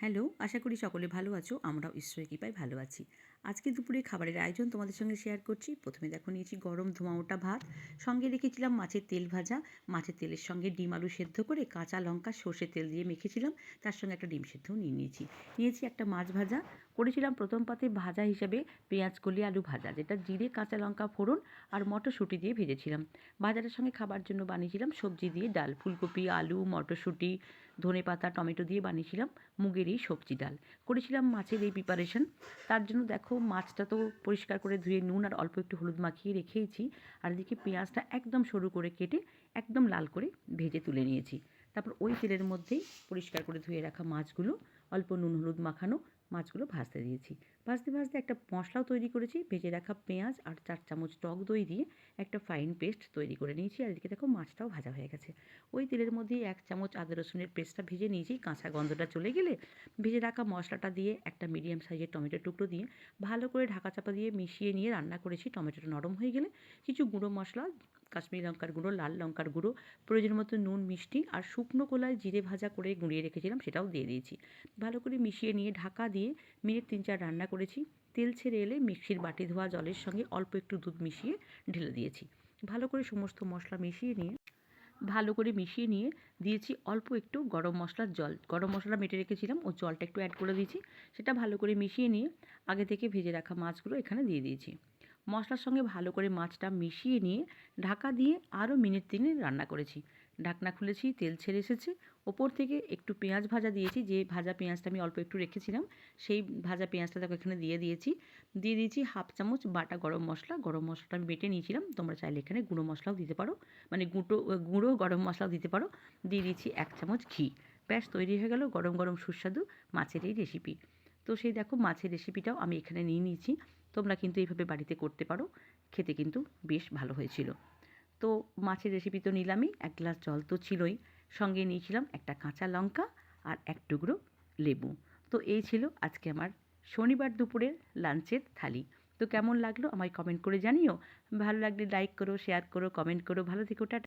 Hello, আশা করি সকলে ভালো আছো, আমরাও ঈশ্বরের কৃপায় ভালো আছি। আজকে দুপুরে খাবারের আয়োজন তোমাদের সঙ্গে শেয়ার করছি। প্রথমে দেখো, নিয়েছি গরম ধোঁয়া ওঠা ভাত, সঙ্গে রেখেছিলাম মাছের তেল ভাজা। মাছের তেলের সঙ্গে ডিম আলু সেদ্ধ করে কাঁচা লঙ্কা, সর্ষে তেল দিয়ে মেখেছিলাম, তার সঙ্গে একটা ডিম সেদ্ধও নিয়ে নিয়েছি। নিয়েছি একটা মাছ ভাজা, করেছিলাম প্রথম পাতে ভাজা হিসাবে পেঁয়াজ, কলি, আলু ভাজা, যেটা জিরে, কাঁচা লঙ্কা, ফোড়ন আর মটরশুঁটি দিয়ে ভেজেছিলাম। ভাজাটার সঙ্গে খাবার জন্য বানিয়েছিলাম সবজি দিয়ে ডাল, ফুলকপি, আলু, মটরশুঁটি ধনে পাতা, টমেটো দিয়ে বানিয়েছিলাম মুগের এই সবজি ডাল। করেছিলাম মাছের এই প্রিপারেশন তার জন্য দেখো মাছটা তো পরিষ্কার করে ধুয়ে নুন আর অল্প একটু হলুদ মাখিয়ে রেখেইছি আর এদিকে পেঁয়াজটা একদম সরু করে কেটে একদম লাল করে ভেজে তুলে নিয়েছি। তারপর ওই তেলের মধ্যেই পরিষ্কার করে ধুয়ে রাখা মাছগুলো, অল্প নুন হলুদ মাখানো মাছগুলো ভাজতে দিয়েছি। ভাজতে ভাজতে একটা মশলাও তৈরি করেছি। ভেজে রাখা পেঁয়াজ আর চার চামচ টক দই দিয়ে একটা ফাইন পেস্ট তৈরি করে নিয়েছি। আর এদিকে দেখো মাছটাও ভাজা হয়ে গেছে। ওই তেলের মধ্যেই এক চামচ আদা রসুনের পেস্টটা ভেজে নিয়েছি। কাঁচা গন্ধটা চলে গেলে ভেজে রাখা মশলাটা দিয়ে একটা মিডিয়াম সাইজের টমেটো টুকরো দিয়ে ভালো করে ঢাকা চাপা দিয়ে মিশিয়ে নিয়ে রান্না করেছি। টমেটোটা নরম হয়ে গেলে কিছু গুঁড়ো মশলা কাশ্মীরি লঙ্কার গুঁড়ো, লাল লঙ্কার গুঁড়ো, প্রয়োজন মতো নুন, মিষ্টি আর শুকনো কলায় জিরে ভাজা করে গুঁড়িয়ে রেখেছিলাম, সেটাও দিয়ে দিয়েছি। ভালো করে মিশিয়ে নিয়ে ঢাকা দিয়ে মিনিট তিন চার রান্না করেছি। তেল ছেড়ে এলে মিক্সির বাটি ধোয়া জলের সঙ্গে অল্প একটু দুধ মিশিয়ে ঢেলে দিয়েছি। ভালো করে সমস্ত মশলা মিশিয়ে নিয়ে, ভালো করে মিশিয়ে নিয়ে দিয়েছি অল্প একটু গরম মশলার জল। গরম মশলা মেটে রেখেছিলাম, ও জলটা একটু অ্যাড করে দিয়েছি। সেটা ভালো করে মিশিয়ে নিয়ে আগে থেকে ভেজে রাখা মাছগুলো এখানে দিয়ে দিয়েছি। মশলার সঙ্গে ভালো করে মাছটা মিশিয়ে নিয়ে ঢাকা দিয়ে আরও মিনিট তিনে রান্না করেছি। ঢাকনা খুলেছি, তেল ছেড়ে এসেছে। ওপর থেকে একটু পেঁয়াজ ভাজা দিয়েছি। যে ভাজা পেঁয়াজটা আমি অল্প একটু রেখেছিলাম, সেই ভাজা পেঁয়াজটা দেখো এখানে দিয়ে দিয়েছি। দিয়ে দিয়েছি হাফ চামচ বাটা গরম মশলা। গরম মশলাটা আমি বেটে নিয়েছিলাম। তোমরা চাইলে এখানে গুঁড়ো মশলাও দিতে পারো। মানে গুঁটো, গুঁড়ো গরম মশলাও দিতে পারো। দিয়ে দিয়েছি এক চামচ ঘি। ব্যাস, তৈরি হয়ে গেল গরম গরম সুস্বাদু মাছের এই রেসিপি তো সেই দেখো মাছের রেসিপিটাও আমি এখানে নিয়ে নিয়েছি। তোমরা কিন্তু এইভাবে বাড়িতে করতে পারো। খেতে কিন্তু বেশ ভালো হয়েছিল। তো মাছের রেসিপি তো নিলামই, এক গ্লাস জল তো ছিলই। সঙ্গে নিয়েছিলাম একটা কাঁচা লঙ্কা আর এক টুকরো লেবু। তো এই ছিল আজকে আমার শনিবার দুপুরের লাঞ্চের থালি। তো কেমন লাগল আমায় কমেন্ট করে জানিও। ভালো লাগলে লাইক করো শেয়ার করো কমেন্ট করো। ভালো থেকো, টাটা।